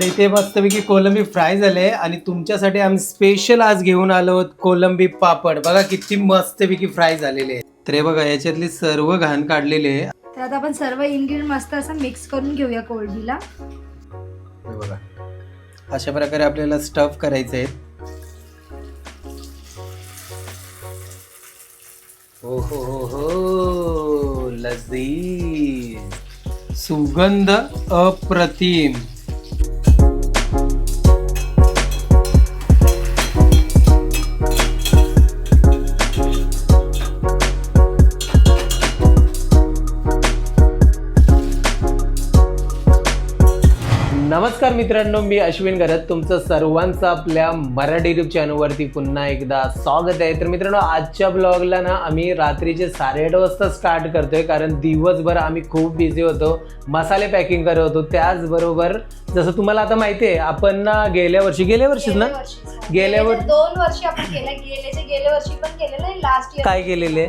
तर इथे मस्तपैकी कोलंबी फ्राय झाले आणि तुमच्यासाठी आम्ही स्पेशल आज घेऊन आलो आहोत कोलंबी पापड. बघा किती मस्तपैकी फ्राय झालेले आहे तर हे बघा याच्यातली सर्व घाण काढलेली आहे. तर आता आपण सर्व इन्ग्रेडियंट मस्त असं मिक्स करून घेऊया कोळंबीला. हे बघा. अशा प्रकारे आपल्याला स्टफ करायचे आहेत हो हो हो हो लजीज. सुगंध अप्रतिम. नमस्कार मित्रांनो मी अश्विन घरत तुमचं सर्वांचं आपल्या मराठी युट्यूब चॅनलवरती पुन्हा एकदा स्वागत आहे. तर मित्रांनो आजच्या ब्लॉगला ना आम्ही रात्रीचे साडेआठ वाजता स्टार्ट करतोय कारण दिवसभर आम्ही खूप बिझी होतो मसाले पॅकिंग करत होतो. त्याचबरोबर जसं तुम्हाला आता माहिती आहे आपण ना गेल्या वर्षी गेल्या वर्षीच ना? गेल्या गेल्याचे दोन वर्षी आपण केलं गेल्याचे गेल्या वर्षी पण केलेलं आहे लास्ट काय केलेले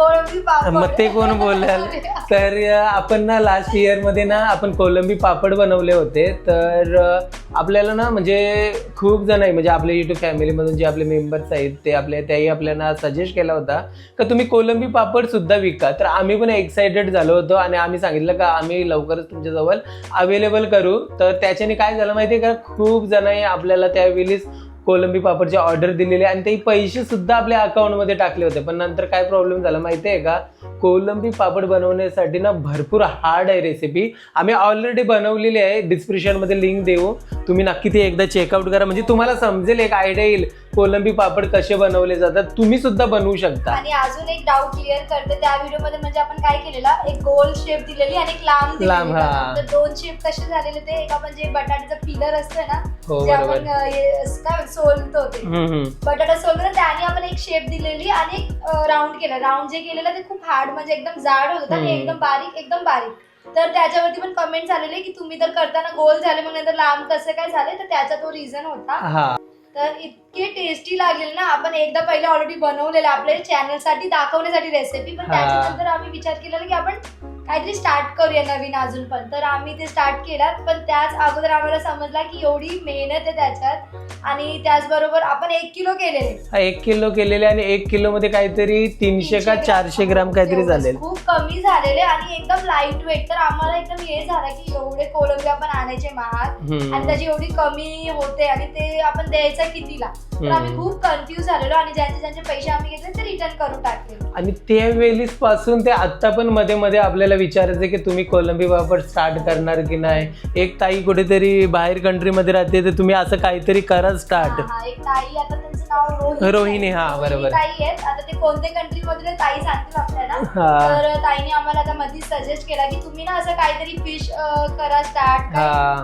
कोळंबी पापड. मग ते कोण बोलाल? तर आपण ना लास्ट इयरमध्ये ना आपण कोलंबी पापड बनवले होते. तर आपल्याला ना म्हणजे खूप जण आहे म्हणजे आपल्या युट्यूब फॅमिलीमधून जे आपले मेंबर्स आहेत ते आपल्या त्याही आपल्याला सजेस्ट केला होता का तुम्ही कोलंबी पापड सुद्धा विका. तर आम्ही पण एक्साइटेड झालो होतो आणि आम्ही सांगितलं का आम्ही लवकरच तुमच्याजवळ अवेलेबल करू. तर त्याच्याने काय झालं माहितीये का? खूप जणांनी आपल्याला त्यावेळीच कोलंबी पापडची ऑर्डर दिलेली आणि ते पैसे सुद्धा आपल्या अकाउंटमध्ये टाकले होते. पण नंतर काय प्रॉब्लेम झाला माहिती आहे का? कोलंबी पापड बनवण्यासाठी ना भरपूर हार्ड आहे रेसिपी आम्ही ऑलरेडी बनवलेली आहे. डिस्क्रिप्शनमध्ये लिंक देऊ. तुम्ही नक्की ते एकदा चेकआउट करा म्हणजे तुम्हाला समजेल एक आयडिया येईल कोलंबी पापड कसे बनवले जातात तुम्ही सुद्धा बनवू शकता आणि अजून एक डाऊट क्लिअर करते त्या व्हिडिओमध्ये म्हणजे आपण काय केलेला एक गोल शेप दिलेली आणि एक लांब दिलेली. लांब, हा. तर दोन शेप कसे झालेले ते एक आपण जे बटाट्याचं पिलर असतं ना हो, जे बरोबर. आपण अं, हे असं काय सोलतो ते हम्म, हम्म. बटाटा त्याने आपण एक शेप दिलेली आणि एक राऊंड केला राऊंड जे केलेलं ते खूप हार्ड म्हणजे एकदम जाड होत होतं आणि हम्म. एकदम बारीक एकदम बारीक तर त्याच्यावरती पण कमेंट झालेले की तुम्ही तर करताना गोल झाले मग नंतर लांब कसं काय झाले? तर त्याचा तो रिझन होता. हा. तर इतके टेस्टी लागलेले ना आपण एकदा पहिले ऑलरेडी बनवलेले आपल्या चॅनलसाठी दाखवण्यासाठी रेसिपी पण. त्याच्यानंतर आम्ही विचार केलेला की आपण काहीतरी स्टार्ट करूया नवीन अजून पण तर आम्ही ते स्टार्ट केलात पण त्याच अगोदर आम्हाला समजला की एवढी मेहनत आहे त्याच्यात. आणि त्याचबरोबर आपण एक किलो केलेले. हा, एक किलो केलेले आणि एक किलो मध्ये काहीतरी तीनशे का चारशे ग्राम काहीतरी. झालेल. खूप कमी झालेले आणि एकदम लाइट वेट तर आम्हाला एकदम हे झालं की एवढे कोलंबी आपण आणायचे महाग. हम्म. आणि त्याची एवढी कमी होते आणि ते आपण द्यायचं कितीला. तर आम्ही हम्म. खूप कन्फ्युज झालेलो आणि ज्यांचे ज्यांचे पैसे आम्ही घेतले ते रिटर्न करून टाकले. आणि त्यावेळीसपासून ते आता पण मध्ये मध्ये आपल्याला विचारायचं की तुम्ही कोलंबी वापर स्टार्ट करणार की नाही एक ताई कुठेतरी बाहेर कंट्रीमध्ये राहते तर तुम्ही असं काहीतरी करा स्टार्ट हा, एक ताई आता त्यांचं नाव रोहिणी रोहिणी, आहे. हा, बरोबर. ताई आहेत आता ते कोणत्या कंट्री मधले ताई सांगतील आपल्याला हा. तर ताईने आम्हाला आता मध्ये सजेस्ट केला की तुम्ही ना असं काहीतरी फिश करा स्टार्ट.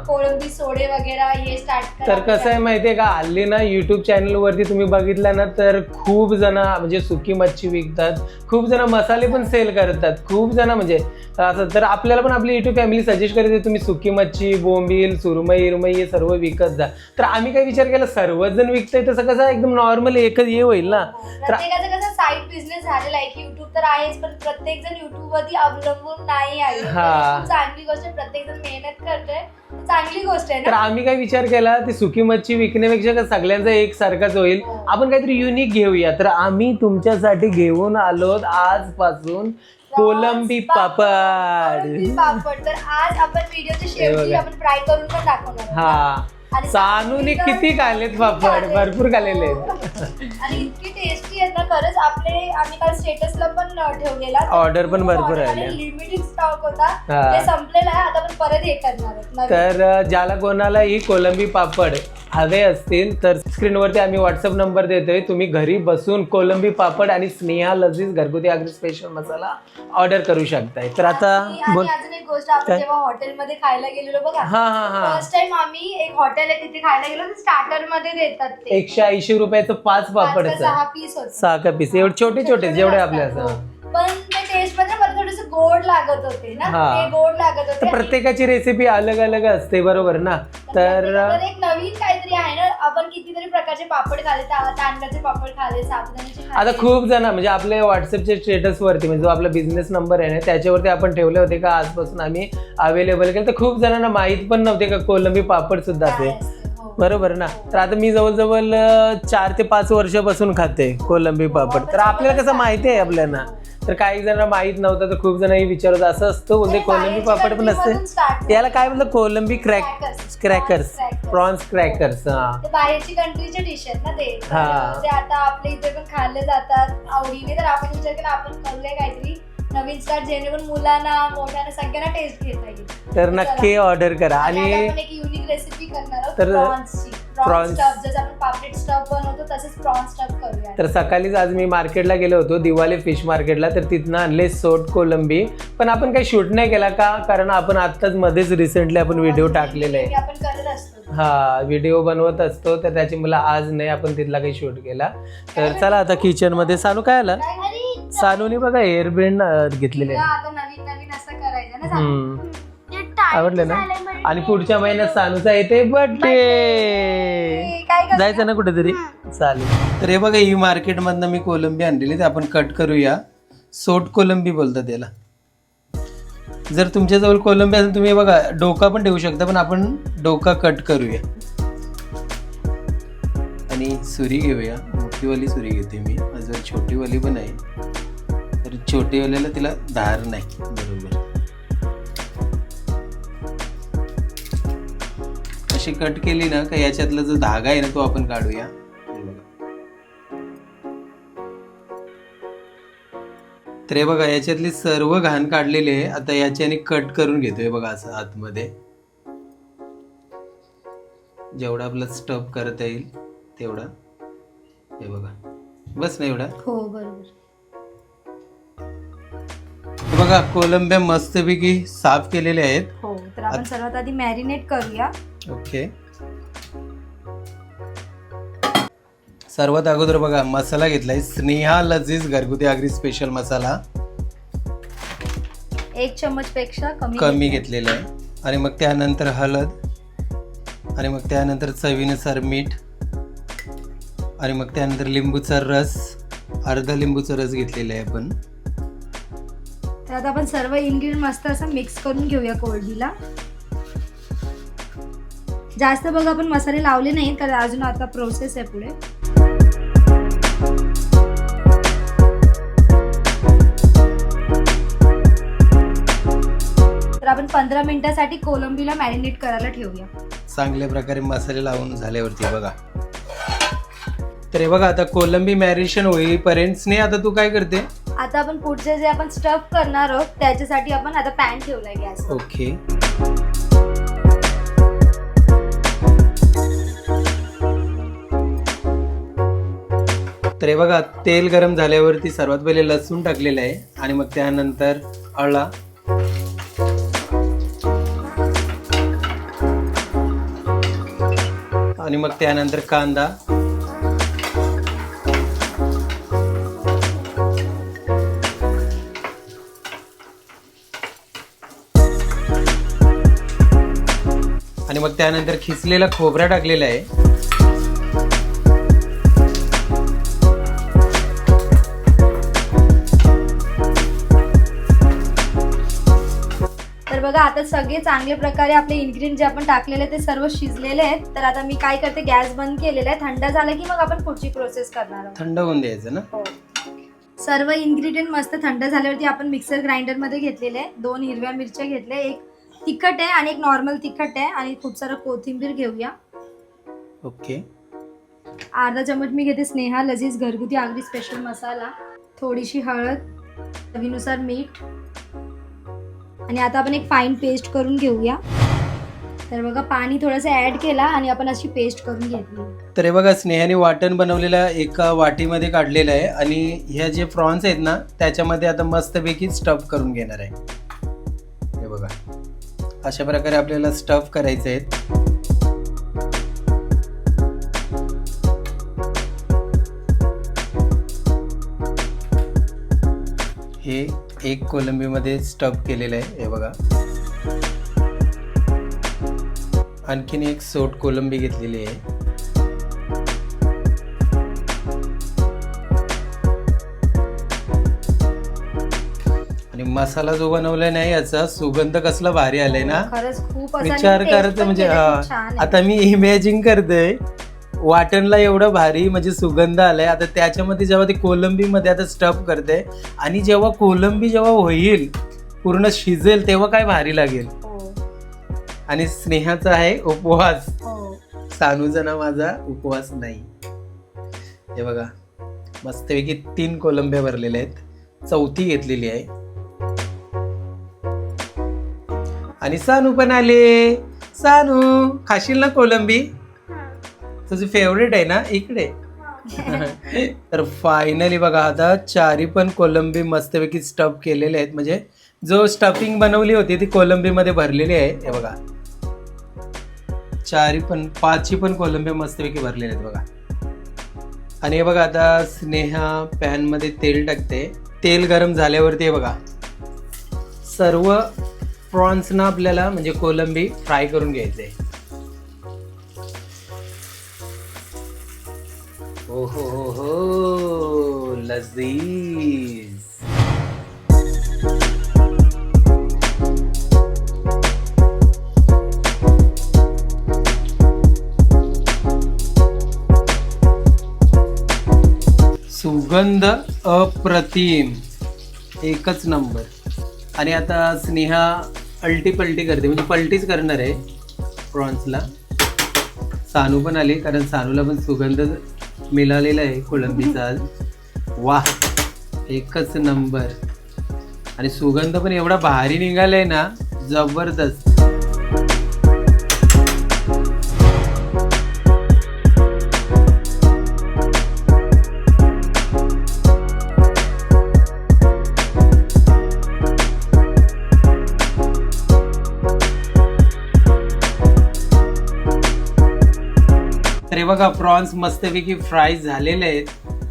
कोळंबी सोडे वगैरे हे स्टार्ट तर कसं आहे माहितीये का हल्ली ना युट्यूब चॅनल वरती तुम्ही बघितलं ना तर खूप जण म्हणजे सुकी मच्छी विकतात खूप जण मसाले पण सेल करतात खूप जण म्हणजे असं तर आपल्याला पण आपली युट्यूब फॅमिली सजेस्ट करते तुम्ही सुकी मच्छी बोंबील सुरमई इरमई हे सर्व विकत जा. तर आम्ही काय विचार केला सर्वच जण विकताय तसं कसं एकदम नॉर्मल एकच हे होईल ना? तर प्रत्येकाचं कसं साईड बिझनेस झालेला आहे की युट्यूब तर आहेच पण प्रत्येक जण युट्यूब वरती अवलंबून नाही आहे. हा. खूप चांगली गोष्ट आहे प्रत्येक जण मेहनत करतोय. चांगली गोष्ट आहे तर ना आम्ही काय विचार केला ती सुकी मच्छी विकण्यापेक्षा का सगळ्यांचा एक सारखाच होईल? हो. आपण काहीतरी युनिक घेऊया. तर आम्ही तुमच्यासाठी घेऊन आलो आजपासून कोलंबी पापड. पापड. तर आज आपण व्हिडिओच्या शेवटी बघा. आपण फ्राय करून पण दाखवणार आहोत. हा. सानूने किती खाल्लेत पापड. भरपूर खाल्लेले आणि इतकी टेस्टी आहेत ना खरंच आपले आम्ही काल स्टेटसला पण ठेवलेला Order पण भरपूर आल्या. लिमिटेड स्टॉक होता. ते संपलेला आहे आता आपण परत हे करणार. तर ज्याला कोणाला ही कोलंबी पापड हवे असतील तर स्क्रीनवरती आम्ही व्हॉट्सअप नंबर देतोय तुम्ही घरी बसून कोलंबी पापड आणि स्नेहा लजीज घरगुती आगरी स्पेशल मसाला ऑर्डर करू शकताय तर आता गोष्ट आपण काय? जेव्हा हॉटेलमध्ये खायला गेलेलो बघा हा हा हा. फर्स्ट टाइम आम्ही एक हॉटेल आहे तिथे खायला गेलो स्टार्टरमध्ये देतात ते. एकशे ऐंशी रुपयाचं पाच पाच का पापडचं. सहा पीस होते. सहा का पीस एवढे छोटे छोटे जेवढे आपले असतात, असं. पण ते टेस्टमध्ये मला थोडस गोड लागत होते ना. हा. ते गोड लागत तर होते प्रत्येकाची रेसिपी अलग अलग असते बरोबर ना? तर तर एक नवीन काहीतरी आहे ना. आपण कितीतरी प्रकारचे पापड खाले ता- तांदळाचे पापड खाले साबुदाण्याचे आता खाले खूप जण म्हणजे आपल्या व्हॉट्सअपच्या स्टेटस वरती म्हणजे जो आपला बिझनेस नंबर आहे ना त्याच्यावरती आपण ठेवले होते का? आजपासून आम्ही अवेलेबल केले. तर खूप जणांना माहीत पण नव्हते का कोलंबी पापड सुद्धा काय असते, हो. बरोबर ना? तर आता मी जवळजवळ अं, चार ते पाच वर्षापासून खाते कोलंबी पापड. तर आपल्याला कसं माहिती आहे. आपल्याला? तर काही जणांना माहीत नव्हतं तर खूप जणांनी विचारत असं असतं आणि कोलंबी पापड पण असते. याला काय म्हणलं कोलंबी क्रॅक. क्रॅकर्स. प्रॉन्स क्रॅकर्स हा. बाहेरची कंट्रीचे डिश आहेत ना ते. हा. आता आपल्या इथे पण खाल्ले जातात. आवडीने तर आपण विचार केला आपण करूया काहीतरी. नवीन स्टार्ट जेणेकरून मुलांना मोठ्यांना सगळ्यांना टेस्ट घेता येईल. तर नक्की ऑर्डर करा. आणि आणि आता आपण एक युनिक रेसिपी करणार आहोत तर- प्रॉन्सची प्रॉन्स prawns. स्टफ जसं आपण पापलेट स्टफ बनवतो तसेच प्रॉन्स स्टफ करूया. तर सकाळीच आज मी मार्केटला गेलो होतो दिवाळी फिश मार्केटला तर तिथनं आणले सोट कोलंबी. पण आपण काही शूट नाही केला का? कारण आपण आत्ताच मध्येच रिसेंटली आपण व्हिडिओ टाकलेला आहे. हे आपण करत असतो. हा व्हिडिओ बनवत असतो तर त्याची मला आज नाही आपण तिथला काही शूट केला. तर चला आता किचनमध्ये. सानू काय आला? सानूने बघा हेअर बँड घेतलेले तुला आहे. आता नवीन नवीन असं करायचं ना सांग. हम्म. ते आवडलं ना? झालंय म्हणजे. आणि पुढच्या महिन्यात सानूचा येते बर्थडे काय? जायचं ना कुठेतरी? चालेल. तर हे बघा ही मार्केट मधनं मी कोलंबी आणलेली ते आपण कट करूया. सोट कोलंबी बोलतात त्याला जर तुमच्याजवळ कोलंबी असेल तुम्ही हे बघा डोका पण ठेवू शकता पण आपण डोका कट करूया. आणि सुरी घेऊया. मोठीवाली सुरी घेते मी. माझ्यावर छोटीवाली पण आहे. तर छोटेवाल्याला तिला धार नाही. बरोबर. अशी कट केली ना का याच्यातला जो धागा आहे ना तो आपण काढूया. तर हे बघा याच्यातली सर्व घाण काढलेली आहे. आता याच्याने कट करून घेतोय बघा असं आतमध्ये. जेवढा आपला स्टप करता येईल तेवढा. हे बघा. बस ना एवढा? हो बरोबर. बघा कोलंब्या मस्तपैकी साफ केलेले आहेत. हो तर आपण सर्वात आधी मॅरिनेट करूया. ओके. सर्वात अगोदर बघा मसाला घेतलाय. स्नेहा लजीज घरगुती आगरी स्पेशल मसाला. एक चम्मच पेक्षा कमी कमी घेतला. घेतलेला आहे. आणि मग त्यानंतर हळद. आणि मग त्यानंतर चवीनुसार मीठ. आणि मग त्यानंतर लिंबूचा रस. अर्धा लिंबूचा रस घेतलेला आहे आपण. तर आता आपण सर्व इन्ग्रेडियंट मस्त असं मिक्स करून घेऊया कोळडीला. जास्त बघ आपण मसाले लावले नाहीत कारण अजून आता प्रोसेस आहे पुढे. तर आपण पंधरा मिनिटासाठी कोलंबीला मॅरिनेट करायला ठेवूया. चांगल्या प्रकारे मसाले लावून झाल्यावरती बघा. तर हे बघा आता कोलंबी मॅरिनेशन होईपर्यंत स्नेहा आता तू काय करते? आता आपण पुढचे जे आपण स्टफ करणार आहोत त्याच्यासाठी आपण आता पॅन ठेवलाय गॅस. ओके. तर हे बघा तेल गरम झाल्यावरती सर्वात पहिले लसूण टाकलेलं आहे आणि मग त्यानंतर आळा आणि मग त्यानंतर कांदा. मग त्यानंतर खिसलेला खोबरा टाकलेला आहे. तर बघा आता सगळे चांगल्या प्रकारे आपले इन्ग्रेडियंट जे आपण टाकलेले ते सर्व शिजलेले आहेत. तर आता मी काय करते गॅस बंद केलेला आहे. थंड झाला की मग आपण पुढची प्रोसेस करणार आहोत. थंड होऊन द्यायचं ना? हो. सर्व इन्ग्रेडियंट मस्त थंड झाल्यावरती आपण मिक्सर ग्राइंडरमध्ये घेतलेले आहे. दोन हिरव्या मिरच्या घेतल्या एक तिखट आहे आणि एक नॉर्मल तिखट आहे आणि खूप सारं कोथिंबीर घेऊया. ओके. अर्धा चमच मी घेते स्नेहा लजीज घरगुती आगरी स्पेशल मसाला. थोडीशी हळद चवीनुसार मीठ. आणि आता आपण एक फाईन पेस्ट करून घेऊया. तर बघा पाणी थोडंसं ऍड केला आणि आपण अशी पेस्ट करून घेतली. तर हे बघा स्नेहाने वाटण बनवलेलं एका वाटीमध्ये काढलेलं आहे आणि ह्या जे प्रॉन्स आहेत ना त्याच्यामध्ये आता मस्तपैकी स्टफ करून घेणार आहे. हे बघा. अशा प्रकारे आपल्याला स्टफ करायचे आहेत. हे एक कोलंबीमध्ये स्टफ केलेलं आहे हे बघा. आणखीन एक सोट कोलंबी घेतलेली आहे. मसाला जो बनवलाय ना याचा सुगंध कसला भारी आलाय ना. खरंच खूप असं आणि विचार taste करत पण म्हणजे केलं हा, खूप छान आहे. आता मी इमॅजिन करतोय वाटणला एवढं भारी म्हणजे सुगंध आलाय. आता त्याच्यामध्ये जेव्हा ते कोलंबी मध्ये आता स्टफ करते आणि जेव्हा कोलंबी जेव्हा होईल पूर्ण शिजेल तेव्हा काय भारी लागेल. हो, आणि स्नेहाचा आहे उपवास. हो. सानूचा ना माझा उपवास नाही. हे बघा मस्तपैकी तीन कोलंब्या भरलेल्या आहेत. चौथी घेतलेली आहे. आणि सानू पण आले. सानू खाशील ना कोलंबी? तुझी फेवरेट आहे ना? इकडे. तर फायनली बघा आता चारी पण कोलंबी मस्तपैकी स्टफ केलेले आहेत. म्हणजे जो स्टफिंग बनवली होती ती कोलंबीमध्ये भरलेली आहे. हे बघा. चारी पण पाचही पण कोलंबी मस्तपैकी भरलेले आहेत बघा. आणि हे बघा आता स्नेहा पॅनमध्ये तेल टाकते. तेल गरम झाल्यावरती हे बघा. सर्व प्रॉन्स ना आपल्याला म्हणजे कोलंबी फ्राय करून घ्यायचे. हो हो हो हो लजीज. सुगंध अप्रतिम. एकच नंबर. आणि आता स्नेहा अल्टी पलटी करते. म्हणजे पलटीच करणार आहे प्रॉन्सला. सानू पण आले कारण सानूला पण सुगंध मिळालेला आहे कोळंबीचा आज. एकच नंबर. आणि सुगंध पण एवढा भारी निघालाय ना जबरदस्त. बघा प्रॉन्स मस्तपैकी फ्राय झालेले आहेत.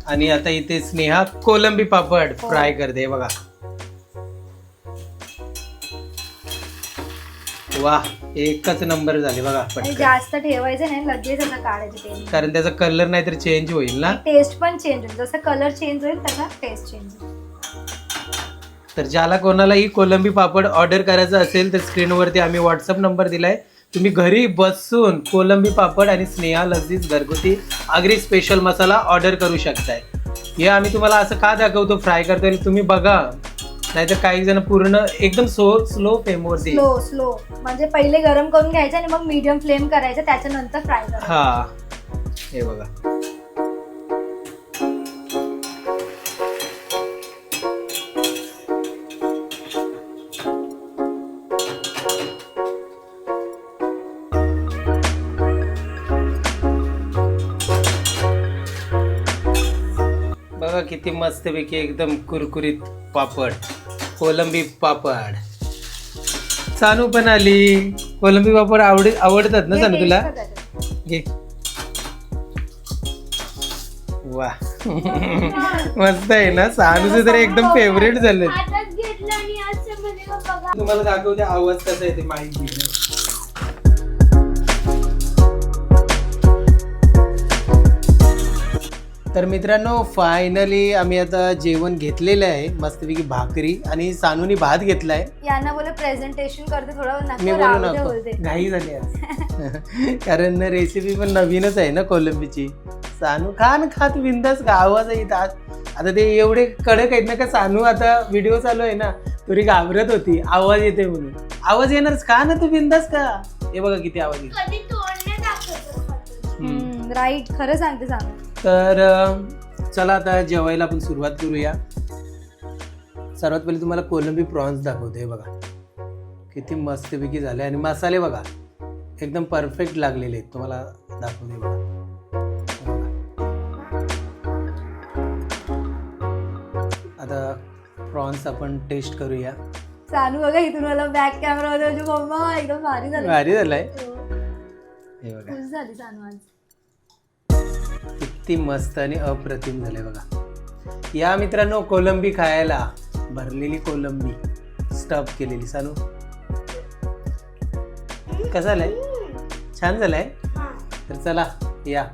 आणि आता इथे स्नेहा कोलंबी पापड हो. फ्राय करते बघा. वा एकच नंबर झाले बघा आणि पटकन. जास्त ठेवायचं नाही लगेच काढायचं तेल कारण त्याचा कलर नाही तर चेंज होईल ना? टेस्ट पण चेंज होईल. जसं कलर चेंज होईल तसा टेस्ट चेंज होईल. तर ज्याला कोणालाही कोलंबी पापड ऑर्डर करायचं असेल तर स्क्रीनवरती आम्ही व्हॉट्सअप नंबर दिलाय. तुम्ही घरी बसून कोलंबी पापड आणि स्नेहा लजीज घरगुती आगरी स्पेशल मसाला ऑर्डर करू शकताय. हे आम्ही तुम्हाला असं का दाखवतो? फ्राय करतोय तुम्ही बघा. नाहीतर काही जण पूर्ण एकदम सो स्लो फ्लेमवरती स्लो स्लो म्हणजे पहिले गरम करून घ्यायचं आणि मग मीडियम फ्लेम करायचं त्याच्यानंतर फ्राय करायचं. हा. हे बघा. किती मस्तपैकी एकदम कुरकुरीत पापड कोलंबी पापड. सानू पण आली. कोलंबी पापड आवड आवडतात ना सानू तुला. घे. वा. मस्त आहे ना? सानूचे तर एकदम फेवरेट झाले. तुम्हाला दाखवते आवाज कसा येते माहिती. तर मित्रांनो फायनली आम्ही आता जेवण घेतलेलं आहे मस्तपैकी भाकरी आणि सानूनी भात घेतलाय. यांना बोल प्रेझेंटेशन करते थोडं मी बोलू नको. घाई झाली आज. कारण रेसिपी पण नवीनच आहे ना कोलंबीची. सानू खा ना खा तू बिंदास का आवाज येत आज. आता ते एवढे कडक आहेत ना का सानू आता व्हिडिओ चालू आहे ना तरी घाबरत होती. आवाज येते म्हणून. आवाज येणारच का ना तू बिंदास का? हे बघा किती आवाज येतो खातो. राईट खरं सांगते सांग तर चला आता जेवायला आपण सुरुवात करूया. सर्वात पहिले तुम्हाला कोलंबी प्रॉन्स दाखवते हे बघा. किती मस्तपैकी झाले आणि मसाले बघा एकदम परफेक्ट लागलेले आहेत. तुम्हाला दाखवते बघा. आता प्रॉन्स आपण टेस्ट करूया. चालू बघा इथून मला बॅक कॅमेरा मध्ये मम्मा एकदम भारी झाली भारी झालाय. हो. हे बघा. खुश झाली आज. किती मस्त आणि अप्रतिम झाले बघा. या मित्रांनो कोलंबी खायला भरलेली कोलंबी. स्टफ केलेली सानू. कसं आलंय छान झालंय? हा तर चला या.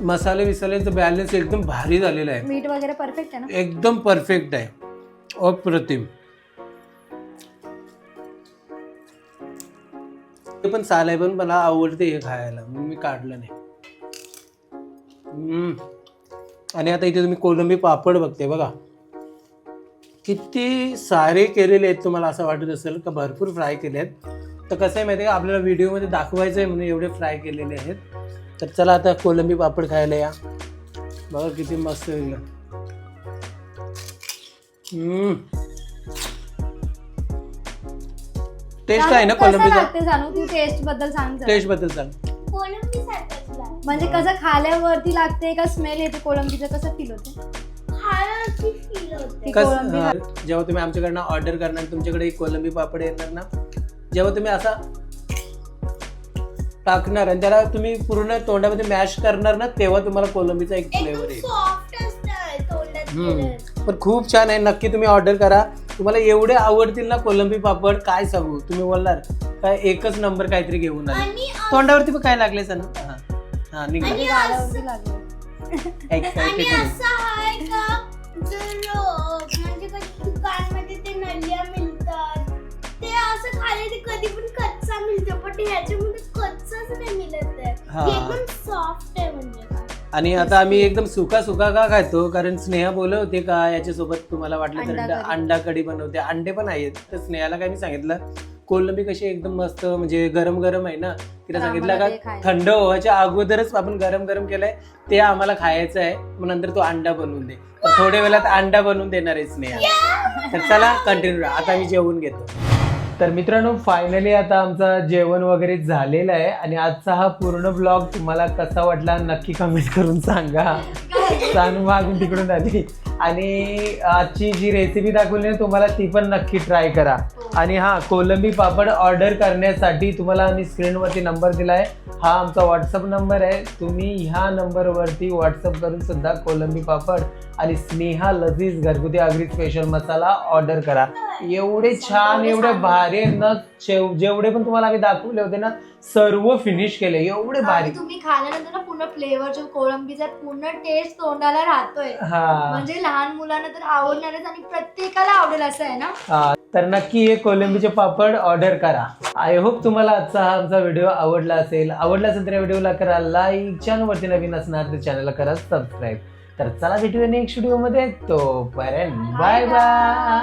मसाले विसाल्यांचं बॅलन्स एकदम भारी झालेलं आहे. मीठ वगैरे परफेक्ट आहे ना? एकदम परफेक्ट आहे. अप्रतिम. ते पण साल पण मला आवडते हे खायला. म्हणून मी काढलं नाही. हम्म. आणि आता इथे तुम्ही कोलंबी पापड बघते बघा. किती सारे केलेले आहेत तुम्हाला असं वाटत असेल का भरपूर फ्राय केले आहेत. तर कसं आहे माहिती आहे का आपल्याला व्हिडिओमध्ये दाखवायचं आहे म्हणून एवढे फ्राय केलेले आहेत. तर चला आता कोलंबी पापड खायला या. बघा किती मस्त होईल टेस्ट आहे ना कोलंबीचा लागते तू टेस्टबद्दल सांग जरा. टेस्टबद्दल सांग कोलंबी सारखंच लागतं. म्हणजे कसं खाल्यावरती लागते का स्मेल येते कोळंबीचं कसं फील होते खाण्याची फील होते ती कस कोळंबी हा, जेव्हा तुम्ही आमच्याकडनं ऑर्डर करणार तुमच्याकडे एक कोलंबी पापड येणार ना जेव्हा तुम्ही असा टाकणार आणि त्याला तुम्ही पूर्ण तोंडामध्ये मॅश करणार ना तेव्हा तुम्हाला कोलंबीचा एक फ्लेवर एकदम येईल सॉफ्ट असतं तोंडात हम्म. गेलं. पण खूप छान आहे नक्की तुम्ही ऑर्डर करा तुम्हाला एवढे आवडतील ना कोलंबी पापड काय सांगू तुम्ही बोलणार काय एकच नंबर काहीतरी घेऊन आले आणि तोंडावरती पण काय लागले सर हा हा निघा आणि गालावरती लागले आणि Excited आहे. असं आहे का जर अं, म्हणजे कधी दुकानमध्ये ते नलिया मिळतात ते असं खाले ते कधी पण कच्चा मिळतो पण ह्याच्यामध्ये कच्चाच नाही मिळत आहे हा. ते एकदम सॉफ्ट आहे म्हणजे. आणि आता आम्ही एकदम सुका सुका का खातो कारण स्नेहा बोलत होते का याच्यासोबत तुम्हाला वाटलं तर अंडा कढी. अंडा कढी बनवते. अंडे पण आहेत. तर स्नेहाला काय मी सांगितलं कोलंबी कशी एकदम मस्त म्हणजे गरम गरम आहे ना तिला तर सांगितलं आम्हाला का खायचं. थंड व्हायच्या अगोदरच आपण गरम गरम केलंय ते आम्हाला खायचं आहे. मग नंतर तू अंडा बनवून दे. तर थोड्या वेळात अंडा बनवून देणार आहे स्नेहा. तर चला कंटिन्यू आता मी जेवून घेतो. तर मित्रांनो फायनली आता आमचा जेवण वगैरे झालेलं आहे आणि आजचा हा पूर्ण ब्लॉग तुम्हाला कसा वाटला नक्की कमेंट करून सांगा. सांग मागून तिकडून आली आणि आजची जी रेसिपी दाखवली ना तुम्हाला ती पण नक्की ट्राय करा. आणि हां कोलंबी पापड ऑर्डर करण्यासाठी तुम्हाला आम्ही स्क्रीनवरती नंबर दिला आहे हा आमचा व्हॉट्सअप नंबर आहे. तुम्ही ह्या नंबरवरती व्हॉट्सअप करून सुद्धा कोलंबी पापड आणि स्नेहा लजीज घरगुती आगरी स्पेशल मसाला ऑर्डर करा. एवढे छान एवढे भारी ना जेवढे पण तुम्हाला आम्ही दाखवले होते ना सर्व फिनिश केले एवढे भारी. तुम्ही खाल्यानंतर ना पूर्ण फ्लेवर जो कोळंबीचा पूर्ण टेस्ट तोंडाला राहतोय. हा. म्हणजे लहान मुलांना तर आवडणारच आणि प्रत्येकाला आवडेल असं आहे ना? तर नक्की हे कोलंबीचे पापड ऑर्डर करा. आय होप तुम्हाला आजचा हा आमचा व्हिडिओ आवडला असेल. आवडला असेल तर या व्हिडिओला करा लाईक चॅनलवरती नवीन असणार तर चॅनलला करा सबस्क्राईब तर चला भेटूया नेक्स्ट व्हिडिओमध्ये तोपर्यंत बाय बाय